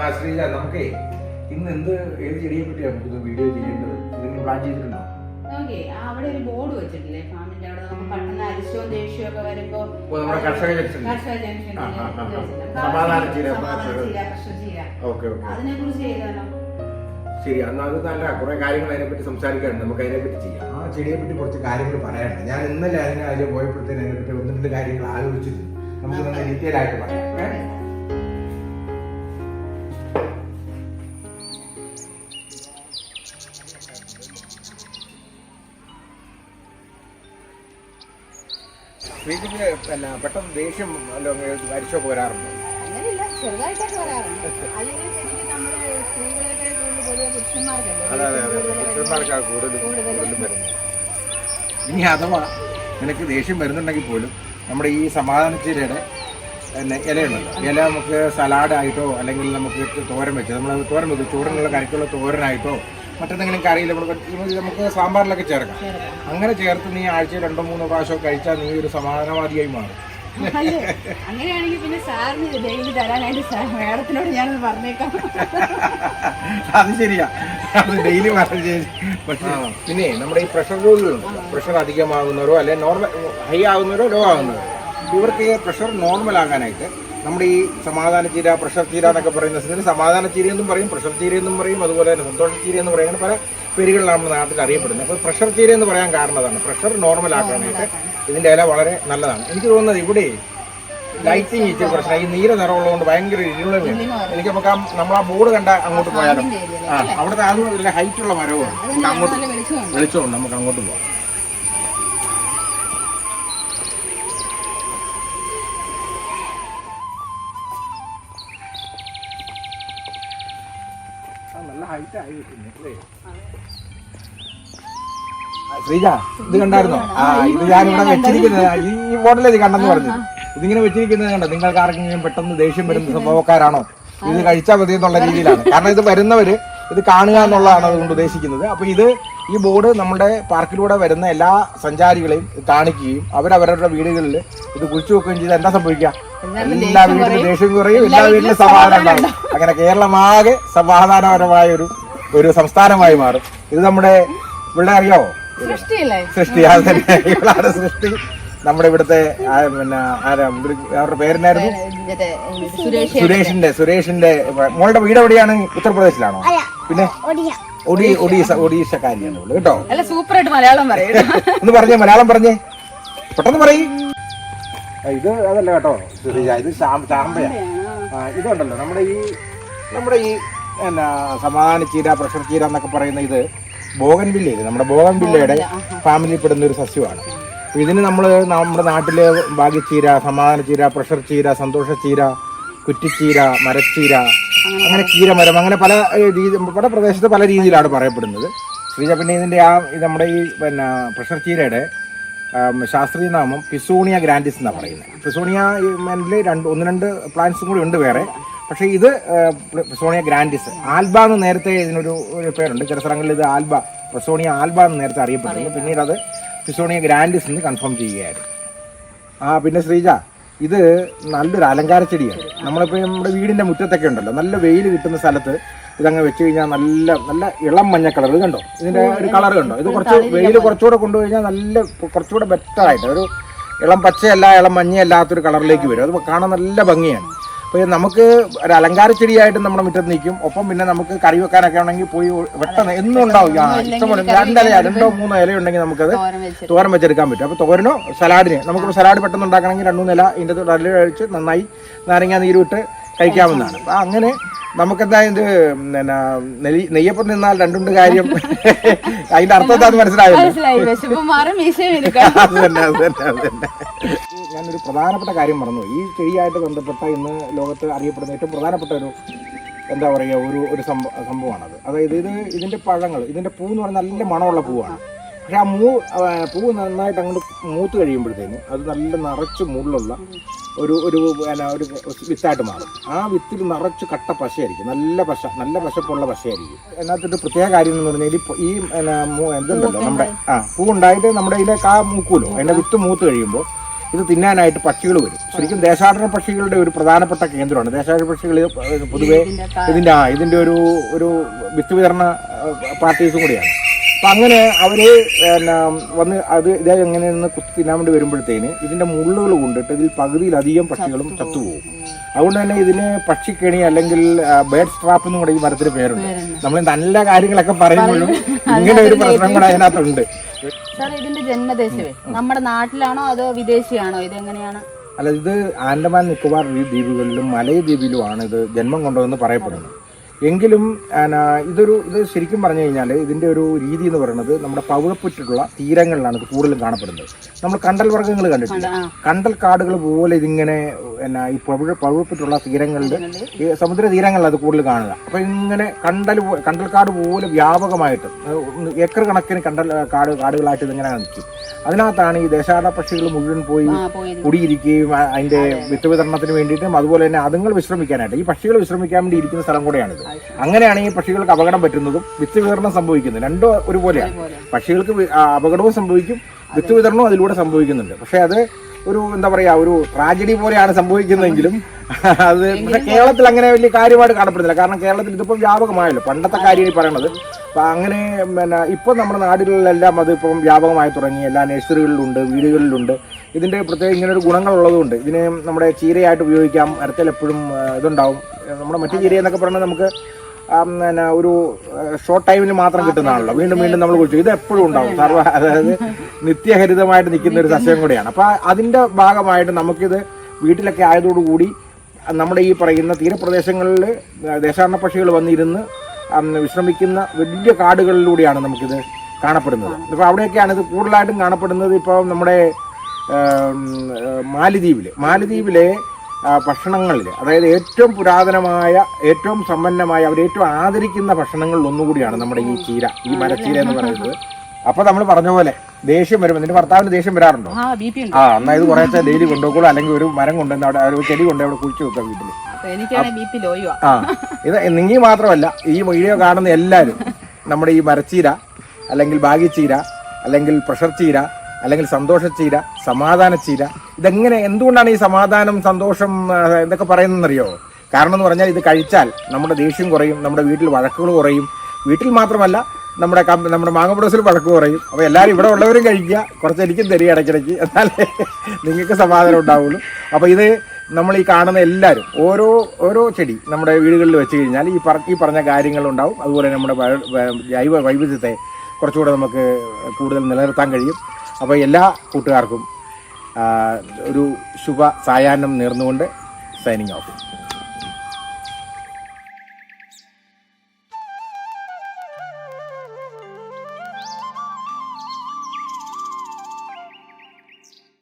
ആ ശ്രീജ നമുക്കേ ഇന്ന് എന്ത് ഏത് ചെടിയെ പറ്റിയാണ് നമുക്ക് വീഡിയോ ചെയ്യേണ്ടത്? നിങ്ങൾ പ്ലാൻ ചെയ്തിട്ടുണ്ടോ? നോക്കിയേ ആ അവിടെ ഒരു ബോർഡ് വെച്ചിട്ടില്ലേ ഫാമിന്റെ അവിടെ നമുക്ക് പെട്ടെന്ന് അരിശവും ദേഷ്യവും ഒക്കെ വരുമ്പോ കർഷക ജംഗ്ഷൻ അതിനെ കുറിച്ച് ചെയ്താലോ ശരി അന്ന് അത് നല്ല കുറെ കാര്യങ്ങൾ അതിനെപ്പറ്റി സംസാരിക്കാനുണ്ട്. നമുക്ക് അതിനെപ്പറ്റി ചെയ്യാം. ആ ചെടിയെ പറ്റി കുറച്ച് കാര്യങ്ങൾ പറയാനുണ്ട്. ഞാൻ ഇന്നലെ അതിനെ അതിൽ പോയപ്പോഴത്തേനെ അതിനെപ്പറ്റി ഒന്ന് രണ്ട് കാര്യങ്ങൾ ആലോചിച്ചിരുന്നു. നമുക്ക് നല്ല ഡീറ്റെയിൽ ആയിട്ട് പറയാം. പിന്നെ പെട്ടെന്ന് ദേഷ്യം അരിച്ചൊക്കെ വരാറുണ്ടോ? അങ്ങനെയില്ല ചെറുതായിട്ടൊക്കെ വരാറുണ്ട്. അല്ലെങ്കിൽ ശരിക്കും നമ്മുടെ സ്ത്രീകളെക്കാൾ കൂടുതൽ പൊതുവെ പുരുഷന്മാർക്കല്ലേ അതെ അതെ അതെ. കൂടുതൽ വരുന്നത്. പുരുഷന്മാർക്കാണ് കൂടുതൽ കൂടുതൽ കൂടുതലും വരുന്നത്. ഇനി അഥവാ നിനക്ക് ദേഷ്യം വരുന്നുണ്ടെങ്കിൽ പോലും നമ്മുടെ ഈ സമാധാനച്ചീരയുടെ പിന്നെ ഇലയുണ്ടല്ലോ. ഇല നമുക്ക് സലാഡായിട്ടോ അല്ലെങ്കിൽ നമുക്ക് തോരൻ വെച്ച് നമ്മൾ തോരൻ വെച്ചു ചോറിനുള്ള കറിക്കുള്ള തോരനായിട്ടോ മറ്റെന്തെങ്കിലും കറിയിൽ നമ്മൾ നമുക്ക് സാമ്പാറിലൊക്കെ ചേർക്കാം. അങ്ങനെ ചേർത്ത് നീ ആഴ്ച രണ്ടോ മൂന്നോ പ്രാവശ്യം കഴിച്ചാൽ നീ ഒരു സമാധാനവാദിയായി മാറും അല്ലേ? അങ്ങനെയാണെങ്കിൽ പിന്നെ സാറിന് ഡെയിലി തരാനായിട്ട് സാർ മാഡത്തിനോട് ഞാനൊന്ന് പറഞ്ഞേക്കാം അത് ശരിയാ അത് ഡെയിലി പക്ഷേ പിന്നെ നമ്മുടെ ഈ പ്രഷർ രോഗികളുണ്ട് പ്രഷർ അധികമാകുന്നവരോ അല്ലെ നോർമൽ ഹൈ ആകുന്നവരോ ലോ ആകുന്നവരോ ഇവർക്ക് പ്രഷർ നോർമൽ ആകാനായിട്ട് നമ്മുടെ ഈ സമാധാന ചീര പ്രഷർ ചീര എന്നൊക്കെ പറയുന്ന സ്ഥിതി സമാധാന ചീര എന്നും പറയും പ്രഷർ ചീര എന്നും പറയും അതുപോലെ തന്നെ സന്തോഷ ചീര എന്ന് പറയും അങ്ങനെ പല പേരുകളിലാണ് നമ്മുടെ നാട്ടിൽ അറിയപ്പെടുന്നത്. അപ്പോൾ പ്രഷർ ചീര എന്ന് പറയാൻ കാരണം അതാണ്. പ്രഷർ നോർമൽ ആക്കാനായിട്ട് ഇതിന്റെ ഇല വളരെ നല്ലതാണ്. എനിക്ക് തോന്നുന്നത് ഇവിടെ ലൈറ്റിങ് ഇച്ചിരി പ്രശ്നം ഈ നീല നിറമുള്ളതുകൊണ്ട് ഭയങ്കര ഇരുളും എനിക്ക് നമുക്ക് ആ നമ്മൾ ആ ബോർഡ് കണ്ട അങ്ങോട്ട് പോയാലും? ആ അവിടുത്തെ അത് നല്ല ഹൈറ്റ് ഉള്ള മരവുമാണ്. അങ്ങോട്ട് വെളിച്ചമുണ്ട്. നമുക്ക് അങ്ങോട്ട് പോവാം നല്ല ഹൈറ്റ് ആയി കിട്ടുന്നു അല്ലേ? ശ്രീജ ഇത് കണ്ടായിരുന്നോ? ആ ഇത് ഞാനിവിടെ വെച്ചിരിക്കുന്നത് ഈ മോഡൽ ഇത് കണ്ടെന്ന് പറഞ്ഞു ഇതിങ്ങനെ വെച്ചിരിക്കുന്നത് കണ്ടോ? നിങ്ങൾക്ക് ആർക്കെങ്കിലും പെട്ടെന്ന് ദേഷ്യം വരുന്ന സ്വഭാവക്കാരാണോ ഇത് കഴിച്ചാൽ മതി എന്നുള്ള രീതിയിലാണ്. കാരണം ഇത് വരുന്നവര് ഇത് കാണുക എന്നുള്ളതാണ് അതുകൊണ്ട് ഉദ്ദേശിക്കുന്നത്. അപ്പൊ ഇത് ഈ ബോർഡ് നമ്മുടെ പാർക്കിലൂടെ വരുന്ന എല്ലാ സഞ്ചാരികളെയും കാണിക്കുകയും അവരവരുടെ വീടുകളിൽ ഇത് കുഴിച്ചു വെക്കുകയും ചെയ്ത് എന്താ സംഭവിക്കുക? എല്ലാ വീട്ടിലും ദേഷ്യം കുറയും. എല്ലാ വീട്ടിലും സമാധാനം ഉണ്ടാവും. അങ്ങനെ കേരളമാകെ സമാധാനപരമായ ഒരു ഒരു സംസ്ഥാനമായി മാറും. ഇത് നമ്മുടെ ഇവിടെ അറിയോ? സൃഷ്ടിയല്ലേ? സൃഷ്ടി അത് തന്നെ. ഇവളാണ് സൃഷ്ടി. നമ്മുടെ ഇവിടുത്തെ ആ, പിന്നെ ആരാ അവരുടെ പേരെന്നായിരുന്നു? സുരേഷിന്റെ സുരേഷിന്റെ മോളുടെ വീട് എവിടെയാണ്? ഉത്തർപ്രദേശിലാണോ? പിന്നെ? ഒഡി ഒഡീസ ഒഡീഷക്കാരിയാണ് ഇവൾ കേട്ടോ? അല്ല സൂപ്പറായിട്ട് മലയാളം പറയും. ഒന്ന് പറഞ്ഞേ മലയാളം പറഞ്ഞേ. പെട്ടെന്ന് പറയ്. ഇത് അതല്ല കേട്ടോ. ചെറിയ ഇത് ചാമ്പയാണ്? ഇതുണ്ടല്ലോ. നമ്മുടെ ഈ നമ്മുടെ ഈ എന്നാ സമാധാന ചീര പ്രഷർ ചീര എന്നൊക്കെ പറയുന്ന ഇത് ബോഗൻ ഇത് നമ്മുടെ ബോഗൻ ബില്ലയുടെ ഫാമിലിയിൽ പെടുന്ന ഒരു സസ്യമാണ്. ഇതിന് നമ്മൾ നമ്മുടെ നാട്ടിലെ ഭാഗ്യച്ചീര സമാധാന ചീര പ്രഷർ ചീര സന്തോഷ ചീര കുറ്റിച്ചീര മരച്ചീര അങ്ങനെ ചീരമരം അങ്ങനെ പല രീതി പല പ്രദേശത്ത് പല രീതിയിലാണ് പറയപ്പെടുന്നത്. ശ്രീജ പിന്നെ ഇതിന്റെ ആ നമ്മുടെ ഈ പിന്നെ പ്രഷർ ചീരയുടെ ശാസ്ത്രീയ നാമം പിസോണിയ ഗ്രാൻഡിസ് എന്നാണ് പറയുന്നത് പിസോണിയ മെനിൽ രണ്ട് ഒന്ന് രണ്ട് പ്ലാന്റ്സും കൂടി ഉണ്ട് വേറെ. പക്ഷേ ഇത് പിസോണിയ ഗ്രാൻഡിസ്. ആൽബ എന്ന് നേരത്തെ ഇതിനൊരു ഒരു പേരുണ്ട്. ചില സ്ഥലങ്ങളിൽ ഇത് ആൽബ പിസോണിയ ആൽബ എന്ന് നേരത്തെ അറിയപ്പെട്ടിരുന്നു. പിന്നീട് അത് പിസോണിയ ഗ്രാൻഡിസ് എന്ന് കൺഫേം ചെയ്യുകയായിരുന്നു. ആ പിന്നെ ശ്രീജ ഇത് നല്ലൊരു അലങ്കാര ചെടിയാണ് നമ്മളിപ്പോൾ നമ്മുടെ വീടിന്റെ മുറ്റത്തൊക്കെ ഉണ്ടല്ലോ. നല്ല വെയിൽ കിട്ടുന്ന സ്ഥലത്ത് ഇതങ്ങ് വെച്ച് കഴിഞ്ഞാൽ നല്ല നല്ല ഇളം മഞ്ഞ കളർ ഇത് കണ്ടോ? ഇതിന്റെ ഒരു കളർ കണ്ടോ? ഇത് കുറച്ച് വെയിൽ കുറച്ചുകൂടെ കൊണ്ടുകഴിഞ്ഞാൽ നല്ല കുറച്ചുകൂടെ ബെറ്റർ ആയിട്ട് ഒരു ഇളം പച്ചയല്ല ഇളം മഞ്ഞയല്ലാത്തൊരു കളറിലേക്ക് വരും. അത് കാണാൻ നല്ല ഭംഗിയാണ്. അപ്പോൾ നമുക്ക് ഒരു അലങ്കാര ചെടിയായിട്ട് നമ്മുടെ മുറ്റത്ത് നിൽക്കും. ഒപ്പം പിന്നെ നമുക്ക് കറി വെക്കാനൊക്കെ ആണെങ്കിൽ പോയി പെട്ടെന്ന് എന്നും ഉണ്ടാവും. ഇഷ്ടംപോലെ രണ്ടില രണ്ടോ മൂന്നോ ഇല ഉണ്ടെങ്കിൽ നമുക്കത് തോരൻ തോരൻ വെച്ചെടുക്കാൻ പറ്റും. അപ്പോൾ തോരനോ സലാഡിന് നമുക്ക് സലാഡ് പെട്ടെന്ന് ഉണ്ടാക്കണമെങ്കിൽ രണ്ടു നില ഇതിന്റെ നല്ല കഴിച്ച് നന്നായി നാരങ്ങ നീരുവിട്ട് കഴിക്കാവുന്നതാണ്. അപ്പോൾ അങ്ങനെ നമുക്കെന്താ ഇത് പിന്നെ നെയ്യ് നെയ്യപ്പം നിന്നാൽ രണ്ടുണ്ട് കാര്യം. അതിന്റെ അർത്ഥം എന്താന്ന് മനസ്സിലായല്ലോ മനസ്സിലായി വിശപ്പ് മാറും മീശയും എടുക്കാം. അത് തന്നെ അത് തന്നെ അത് തന്നെ. ഞാനൊരു പ്രധാനപ്പെട്ട കാര്യം പറഞ്ഞു. ഈ ചെടിയായിട്ട് ബന്ധപ്പെട്ട ഇന്ന് ലോകത്ത് അറിയപ്പെടുന്ന ഏറ്റവും പ്രധാനപ്പെട്ട ഒരു എന്താ പറയുക ഒരു ഒരു സംഭവ സംഭവമാണത്. അതായത് ഇത് ഇതിന്റെ പഴങ്ങൾ ഇതിന്റെ പൂ എന്ന് പറഞ്ഞാൽ നല്ല മണമുള്ള പൂവാണ്. പക്ഷെ ആ മൂ പൂ നന്നായിട്ട് അങ്ങോട്ട് മൂത്ത് കഴിയുമ്പോഴത്തേന് അത് നല്ല നിറച്ച് മുള്ളുള്ള ഒരു ഒരു പിന്നെ ഒരു വിത്തായിട്ട് മാറും. ആ വിത്തിൽ നിറച്ച് കട്ട പശയായിരിക്കും. നല്ല പശ നല്ല പശപ്പുള്ള പശയായിരിക്കും. അതിനകത്തൊരു പ്രത്യേക കാര്യം എന്ന് പറഞ്ഞാൽ ഈ എന്തുണ്ടല്ലോ നമ്മുടെ ആ പൂ ഉണ്ടായിട്ട് നമ്മുടെ ഇതിലെ കാ മൂക്കൂലോ അതിന്റെ വിത്ത് മൂത്ത് കഴിയുമ്പോൾ ഇത് തിന്നാനായിട്ട് പക്ഷികൾ വരും. ശരിക്കും ദേശാടന പക്ഷികളുടെ ഒരു പ്രധാനപ്പെട്ട കേന്ദ്രമാണ്. ദേശാടന പക്ഷികൾ പൊതുവേ ഇതിന്റെ ആ ഇതിന്റെ ഒരു ഒരു വിത്ത് വിതരണ പാർട്ടീസും കൂടിയാണ്. അപ്പൊ അങ്ങനെ അവർ പിന്നെ വന്ന് അത് ഇതേ എങ്ങനെ നിന്ന് കുത്തി തിന്നാൻ വേണ്ടി വരുമ്പോഴത്തേന് ഇതിന്റെ മുള്ളുകൾ കൊണ്ടിട്ട് ഇതിൽ പകുതിയിലധികം പക്ഷികളും ചത്തുപോകും. അതുകൊണ്ട് തന്നെ ഇതിന് പക്ഷിക്കെണി അല്ലെങ്കിൽ ബേഡ് സ്ട്രാപ്പ് എന്ന് കൂടെ ഈ മരത്തിന് പേരുണ്ട്. പേരുണ്ട്. നമ്മൾ നല്ല കാര്യങ്ങളൊക്കെ പറയുമ്പോഴും ഇങ്ങനെ ഒരു പ്രശ്നം കൂടെ അതിനകത്തുണ്ട്. സാർ ഇതിന്റെ ജന്മദേശമേ നമ്മുടെ നാട്ടിലാണോ അതോ വിദേശിയാണോ? ഇത് എങ്ങനെയാണ് അല്ല ഇത് ആൻഡമാൻ നിക്കോബാർ ദ്വീപുകളിലും മലയ ദ്വീപിലുമാണ് ഇത് ജന്മം കൊണ്ടതെന്ന് പറയപ്പെടുന്നത്. എങ്കിലും എന്നാ ഇതൊരു ഇത് ശരിക്കും പറഞ്ഞു കഴിഞ്ഞാൽ ഇതിന്റെ ഒരു രീതി എന്ന് പറയുന്നത് നമ്മുടെ പവിഴപ്പുറ്റുള്ള തീരങ്ങളിലാണ് ഇത് കൂടുതലും കാണപ്പെടുന്നത്. നമ്മൾ കണ്ടൽ വർഗങ്ങൾ കണ്ടിട്ടില്ല? കണ്ടൽ കാടുകൾ പോലെ ഇതിങ്ങനെ എന്നാ ഈ പവിഴ പവിഴപ്പുറ്റുള്ള തീരങ്ങളിൽ ഈ സമുദ്ര തീരങ്ങളിൽ അത് കൂടുതൽ കാണുക. അപ്പൊ ഇങ്ങനെ കണ്ടൽ കണ്ടൽ കണ്ടൽക്കാട് പോലെ വ്യാപകമായിട്ട് ഏക്കർ കണക്കിന് കണ്ടൽ കാട് കാടുകളായിട്ട് ഇതിങ്ങനെ നിൽക്കും. അതിനകത്താണ് ഈ ദേശാട പക്ഷികൾ മുഴുവൻ പോയി കുടിയിരിക്കുകയും അതിന്റെ വിത്ത് വിതരണത്തിന് വേണ്ടിയിട്ടും അതുപോലെ തന്നെ അതുങ്ങൾ വിശ്രമിക്കാനായിട്ട് ഈ പക്ഷികൾ വിശ്രമിക്കാൻ വേണ്ടി ഇരിക്കുന്ന സ്ഥലം കൂടെയാണിത്. അങ്ങനെയാണ് ഈ പക്ഷികൾക്ക് അപകടം പറ്റുന്നതും വിത്ത് വിതരണം സംഭവിക്കുന്നത് രണ്ടും ഒരുപോലെയാണ് പക്ഷികൾക്ക് അപകടവും സംഭവിക്കും വിത്ത് വിതരണവും അതിലൂടെ സംഭവിക്കുന്നുണ്ട്. പക്ഷേ അത് ഒരു എന്താ പറയാ ഒരു ട്രാജഡി പോലെയാണ് സംഭവിക്കുന്നതെങ്കിലും അത് പക്ഷെ കേരളത്തിൽ അങ്ങനെ വലിയ കാര്യമായിട്ട് കാണപ്പെടുന്നില്ല. കാരണം കേരളത്തിൽ ഇതിപ്പം വ്യാപകമായല്ലോ. പണ്ടത്തെ കാര്യം ഈ പറയണത്. അപ്പം അങ്ങനെ പിന്നെ ഇപ്പം നമ്മുടെ നാടുകളിലെല്ലാം അത് ഇപ്പം വ്യാപകമായി തുടങ്ങി. എല്ലാ നഴ്സറികളിലുണ്ട് വീടുകളിലുണ്ട്. ഇതിന്റെ പ്രത്യേക ഇങ്ങനെ ഒരു ഗുണങ്ങളുള്ളതുകൊണ്ട് ഇതിനെ നമ്മുടെ ചീരയായിട്ട് ഉപയോഗിക്കാം. മരത്തിൽ എപ്പോഴും ഇതുണ്ടാവും. നമ്മുടെ മറ്റു ചീര എന്നൊക്കെ പറഞ്ഞാൽ നമുക്ക് പിന്നെ ഒരു ഷോർട്ട് ടൈമിൽ മാത്രം കിട്ടുന്നതാണല്ലോ. വീണ്ടും വീണ്ടും നമ്മൾ കുഴിച്ചു ഇത് എപ്പോഴും ഉണ്ടാവും. സർവ അതായത് നിത്യഹരിതമായിട്ട് നിൽക്കുന്ന ഒരു സസ്യം കൂടിയാണ്. അപ്പോൾ അതിന്റെ ഭാഗമായിട്ട് നമുക്കിത് വീട്ടിലൊക്കെ ആയതോടുകൂടി നമ്മുടെ ഈ പറയുന്ന തീരപ്രദേശങ്ങളിൽ ദേശാടന പക്ഷികൾ വന്നിരുന്ന് വിശ്രമിക്കുന്ന വലിയ കാടുകളിലൂടെയാണ് നമുക്കിത് കാണപ്പെടുന്നത്. ഇപ്പോൾ അവിടെയൊക്കെയാണ് ഇത് കൂടുതലായിട്ടും കാണപ്പെടുന്നത്. ഇപ്പോൾ നമ്മുടെ മാലിദ്വീപിൽ മാലിദ്വീപിൽ ഭക്ഷണങ്ങളിൽ അതായത് ഏറ്റവും പുരാതനമായ ഏറ്റവും സമ്പന്നമായ അവർ ഏറ്റവും ആദരിക്കുന്ന ഭക്ഷണങ്ങളിൽ ഒന്നുകൂടിയാണ് നമ്മുടെ ഈ ചീര ഈ മരച്ചീര എന്ന് പറയുന്നത്. അപ്പൊ നമ്മൾ പറഞ്ഞ പോലെ ദേഷ്യം വരുമ്പോൾ നിന്റെ ഭർത്താവിന് ദേഷ്യം വരാറുണ്ടോ? ആ എന്നാ ഇത് കുറേ ഡെയിലി കൊണ്ടുപോകുള്ളൂ അല്ലെങ്കിൽ ഒരു മരം കൊണ്ടുവന്ന് അവിടെ ഒരു ചെടി കൊണ്ട് അവിടെ കുഴിച്ചു വെക്കാം വീട്ടിൽ ആ ഇത് നീ മാത്രമല്ല ഈ വീഡിയോ കാണുന്ന എല്ലാവരും നമ്മുടെ ഈ മരച്ചീര അല്ലെങ്കിൽ ബാഗിച്ചീര അല്ലെങ്കിൽ പ്രഷർ ചീര അല്ലെങ്കിൽ സന്തോഷച്ചീര സമാധാന ചീര ഇതെങ്ങനെ എന്തുകൊണ്ടാണ് ഈ സമാധാനം സന്തോഷം എന്തൊക്കെ പറയുന്നതെന്നറിയോ? കാരണം എന്ന് പറഞ്ഞാൽ ഇത് കഴിച്ചാൽ നമ്മുടെ ദേഷ്യം കുറയും നമ്മുടെ വീട്ടിൽ വഴക്കുകൾ കുറയും. വീട്ടിൽ മാത്രമല്ല നമ്മുടെ നമ്മുടെ നമ്മുടെ മാങ്ങപ്രദേശിൽ വഴക്ക് കുറയും. അപ്പോൾ എല്ലാവരും ഇവിടെ ഉള്ളവരും കഴിക്കുക. കുറച്ച് എനിക്കും തരിക ഇടയ്ക്കിടയ്ക്ക്. എന്നാലേ നിങ്ങൾക്ക് സമാധാനം ഉണ്ടാവുള്ളൂ. അപ്പോൾ ഇത് നമ്മൾ ഈ കാണുന്ന എല്ലാവരും ഓരോ ഓരോ ചെടി നമ്മുടെ വീടുകളിൽ വെച്ച് കഴിഞ്ഞാൽ ഈ പറ ഈ പറഞ്ഞ കാര്യങ്ങളുണ്ടാവും അതുപോലെ നമ്മുടെ ജൈവ വൈവിധ്യത്തെ കുറച്ചുകൂടെ നമുക്ക് കൂടുതൽ നിലനിർത്താൻ കഴിയും. അപ്പോൾ എല്ലാ കൂട്ടുകാർക്കും ഒരു ശുഭ സായാഹ്നം നേർന്നുകൊണ്ട് സൈനിങ് ഓഫ്